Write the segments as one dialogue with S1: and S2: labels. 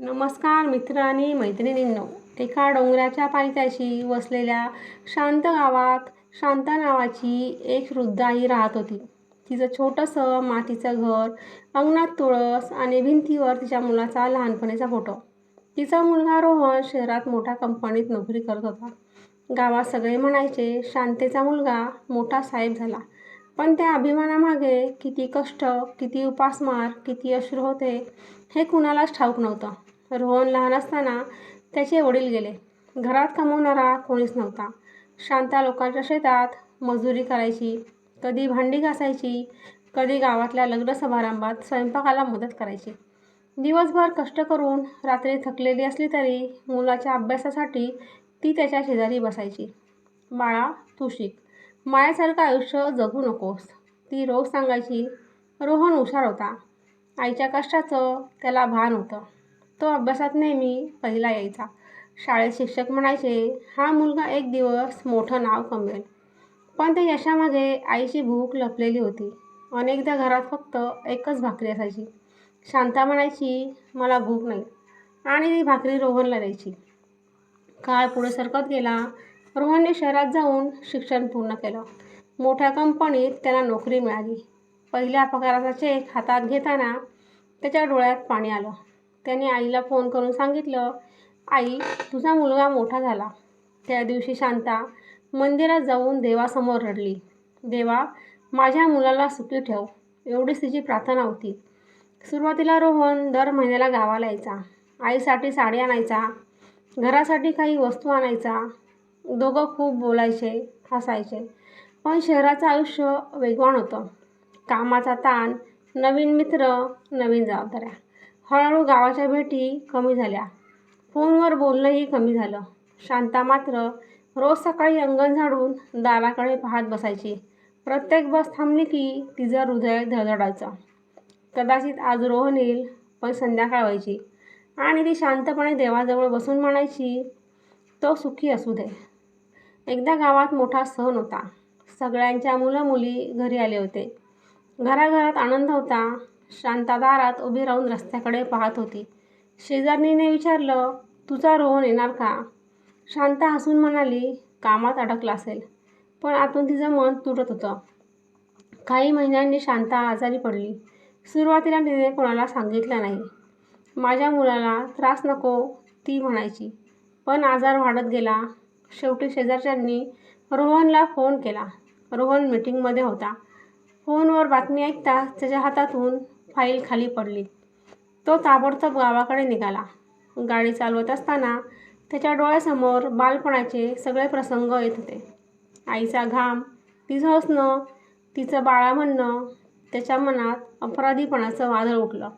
S1: नमस्कार मित्र आणि मैत्रिणींनो. एका डोंगराच्या पायथ्याशी वसलेल्या शांत गावात शांता नावाची एक वृद्ध आई राहत होती. तिचं छोटंसं मातीचं घर अंगणात तुळस आणि भिंतीवर तिच्या मुलाचा लहानपणीचा फोटो. तिचा मुलगा रोहन शहरात मोठ्या कंपनीत नोकरी करत होता. गावात सगळे म्हणायचे शांतेचा मुलगा मोठा साहेब झाला. पण त्या अभिमानामागे किती कष्ट किती उपासमार किती अश्रू होते हे कुणालाच ठाऊक नव्हतं. रोहन लहान असताना त्याचे वडील गेले. घरात कमवणारा कोणीच नव्हता. शांता लोकांच्या शेतात मजुरी करायची कधी भांडी घासायची कधी गावातल्या लग्न समारंभात स्वयंपाकाला मदत करायची. दिवसभर कष्ट करून रात्री थकलेली असली तरी मुलाच्या अभ्यासासाठी ती त्याच्या शेजारी बसायची. बाळा तू शिक. मायासारखं आयुष्य जगू नकोस. ती रोज सांगायची. रोहन हुशार होता. आईच्या कष्टाचं त्याला भान होतं. तो अभ्यासात नेहमी पहिला यायचा. शाळेत शिक्षक म्हणायचे हा मुलगा एक दिवस मोठं नाव कमवेल. पण त्या यशामागे आईची भूक लपलेली होती. अनेकदा घरात फक्त एकच भाकरी असायची. शांता म्हणायची मला भूक नाही. आणि ती भाकरी रोहनला द्यायची. काळ पुढे सरकत गेला. रोहनने शहरात जाऊन शिक्षण पूर्ण केलं. मोठ्या कंपनीत त्याला नोकरी मिळाली. पहिल्या पगाराचा चेक हातात घेताना त्याच्या डोळ्यात पाणी आलं. त्याने आईला फोन करून सांगितलं आई तुझा मुलगा मोठा झाला. त्या दिवशी शांता मंदिरात जाऊन देवासमोर रडली. देवा माझ्या मुलाला सुखी ठेव. एवढीच तिची प्रार्थना होती. सुरुवातीला रोहन दर महिन्याला गावाला यायचा. आईसाठी साडी आणायचा. घरासाठी काही वस्तू आणायचा. दोघं खूप बोलायचे हसायचे. पण शहराचं आयुष्य वेगवान होतं. कामाचा ताण नवीन मित्र नवीन जबाबदाऱ्या. हळूहळू गावाच्या भेटी कमी झाल्या. फोनवर बोलणंही कमी झालं. शांता मात्र रोज सकाळी अंगण झाडून दाराकडे पाहत बसायची. प्रत्येक बस थांबली की तिचं हृदय धडधडायचं. कदाचित आज रोहन येईल पण संध्याकाळ व्हायची. आणि ती शांतपणे देवाजवळ बसून म्हणायची तो सुखी असू दे. एकदा गावात मोठा सण होता. सगळ्यांच्या मुलं मुली घरी आले होते. घराघरात आनंद होता. शांतादारात उभी राहून रस्त्याकडे पाहत होती. शेजारणीने विचारलं तुझा रोहन येणार का? शांता हसून म्हणाली कामात अडकला असेल. पण आतून तिचं मन तुटत होतं. काही महिन्यांनी शांता आजारी पडली. सुरुवातीला तिने कोणाला सांगितलं नाही. माझ्या मुलाला त्रास नको ती म्हणायची. पण आजार वाढत गेला. शेवटी शेजारच्यांनी रोहनला फोन केला. रोहन मीटिंगमध्ये होता. फोनवर बातमी ऐकताच त्याच्या हातातून फाईल खाली पडली. तो ताबडतोब गावाकडे निघाला. गाडी चालवत असताना त्याच्या डोळ्यासमोर बालपणाचे सगळे प्रसंग येत होते. आईचा घाम तिचं हसणं तिचं बाळा म्हणणं त्याच्या मनात अपराधीपणाचं वादळ उठलं.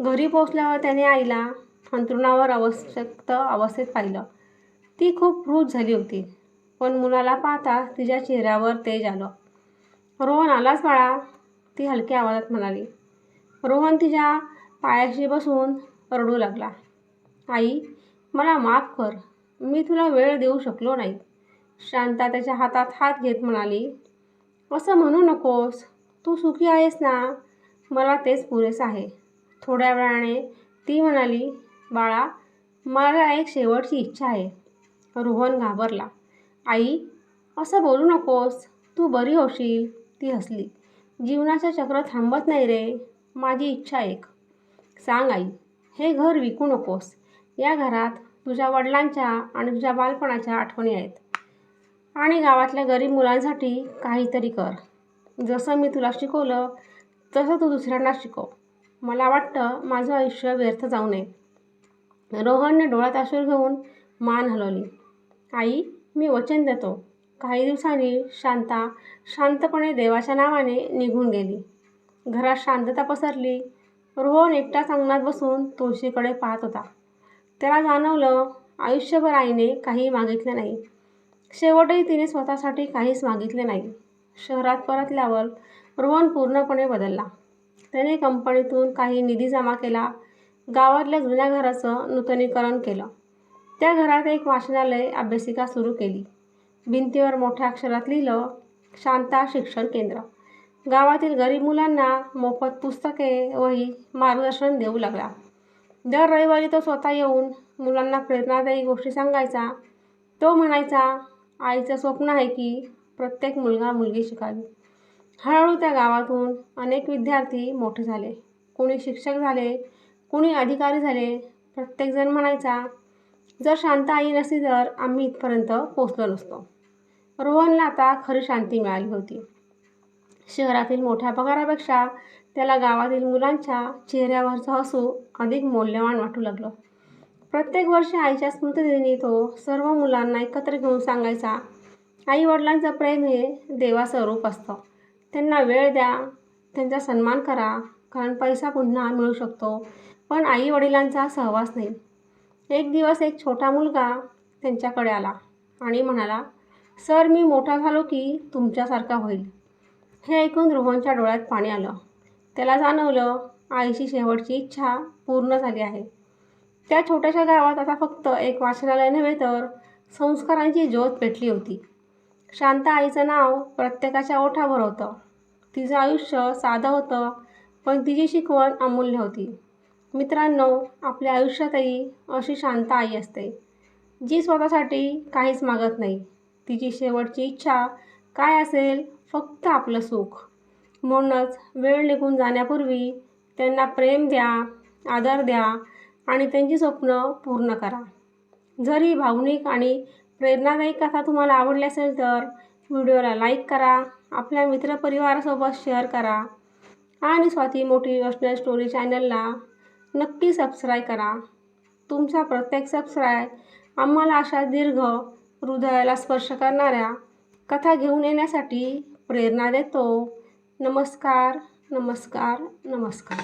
S1: घरी पोचल्यावर त्याने आईला अंथरुणावर अवस्थक्त अवस्थेत पाहिलं. ती खूप रूढ झाली होती. पण मुलाला पाहता तिच्या चेहऱ्यावर तेज आलं. रोहन आलाच बाळा? ती हलक्या आवाजात म्हणाली. रोहन तिच्या पायाशी बसून रडू लागला. आई मला माफ कर. मी तुला वेळ देऊ शकलो नाही. शांता त्याच्या हातात हात घेत म्हणाली. असं म्हणू नकोस. तू सुखी आहेस ना? मला तेच पुरेसं आहे. थोड्या वेळाने ती म्हणाली बाळा मला एक शेवटची इच्छा आहे. रोहन घाबरला. आई असं बोलू नकोस. तू बरी होशील. ती हसली. जीवनाचं चक्र थांबत नाही रे. माझी इच्छा एक. सांग आई. हे घर विकू नकोस. या घरात तुझ्या वडिलांच्या आणि तुझ्या बालपणाच्या आठवणी आहेत. आणि गावातल्या गरीब मुलांसाठी काहीतरी कर. जसं मी तुला शिकवलं तसं तू दुसऱ्यांना शिकव. मला वाटतं माझं आयुष्य व्यर्थ जाऊ नये. रोहनने डोळ्यात अश्रू घेऊन मान हलवली. आई मी वचन देतो. काही दिवसांनी शांता शांतपणे देवाच्या नावाने निघून गेली. घरात शांतता पसरली. रोहन एकटाच अंगणात बसून तुळशीकडे पाहत होता. त्याला जाणवलं आयुष्यभर आईने काही मागितलं नाही. शेवटही तिने स्वतःसाठी काहीच मागितले नाही. शहरात परतल्यावर रोहन पूर्णपणे बदलला. त्याने कंपनीतून काही निधी जमा केला. गावातल्या जुन्या घराचं नूतनीकरण केलं. त्या घरात एक वाचनालय अभ्यासिका सुरू केली. भिंतीवर मोठ्या अक्षरात लिहिलं शांता शिक्षण केंद्र. गावातील गरीब मुलांना मोफत पुस्तके वही मार्गदर्शन देऊ लागला. दर रविवारी तो स्वतः येऊन मुलांना प्रेरणादायी गोष्टी सांगायचा. तो म्हणायचा आईचं स्वप्न आहे की प्रत्येक मुलगा मुलगी शिकावी. हळूहळू त्या गावातून अनेक विद्यार्थी मोठे झाले. कोणी शिक्षक झाले कोणी अधिकारी झाले. प्रत्येकजण म्हणायचा जर शांत आई नसती तर आम्ही इथपर्यंत पोचलो नसतो. रोहनला आता खरी शांती मिळाली होती. शहरातील मोठ्या पगारापेक्षा त्याला गावातील मुलांच्या चेहऱ्यावरचं हसू अधिक मौल्यवान वाटू लागलं. प्रत्येक वर्षी आईच्या स्मृतिदिनी तो सर्व मुलांना एकत्र घेऊन सांगायचा आई वडिलांचं प्रेम हे देवाचं रूप असतं. त्यांना वेळ द्या त्यांचा सन्मान करा कारण पैसा पुन्हा मिळू शकतो पण आई वडिलांचा सहवास नाही. एक दिवस एक छोटा मुलगा त्यांच्याकडे आला आणि म्हणाला सर मी मोठा झालो की तुमच्यासारखा होईल. हे ऐकून रोहनच्या डोळ्यात पाणी आलं. त्याला जाणवलं आईची शेवटची इच्छा पूर्ण झाली आहे. त्या छोट्याशा गावात आता फक्त एक वाचनालय नव्हे तर संस्कारांची ज्योत पेटली होती. शांत आईचं नाव प्रत्येकाच्या ओठावर होतं. तिचं आयुष्य साधं होतं पण तिची शिकवण अमूल्य होती. मित्रांनो आपल्या आयुष्यातही अशी शांत आई असते जी स्वतःसाठी काहीच मागत नाही. तिची शेवटची इच्छा काय असेल फक्त आपलं सुख. म्हणूनच वेळ निघून जाण्यापूर्वी त्यांना प्रेम द्या आदर द्या आणि त्यांची स्वप्न पूर्ण करा. जर ही भावनिक आणि प्रेरणादायी कथा तुम्हाला आवडली असेल तर व्हिडिओला लाईक करा आपल्या मित्रपरिवारासोबत शेअर करा आणि स्वाती मोटिवेशनल स्टोरी चॅनलला नक्की सबस्क्राईब करा. तुमचा प्रत्येक सबस्क्राईब आम्हाला अशा दीर्घ हृदयाला स्पर्श करणाऱ्या कथा घेऊन येण्यासाठी प्रेरणा देतो. नमस्कार नमस्कार नमस्कार.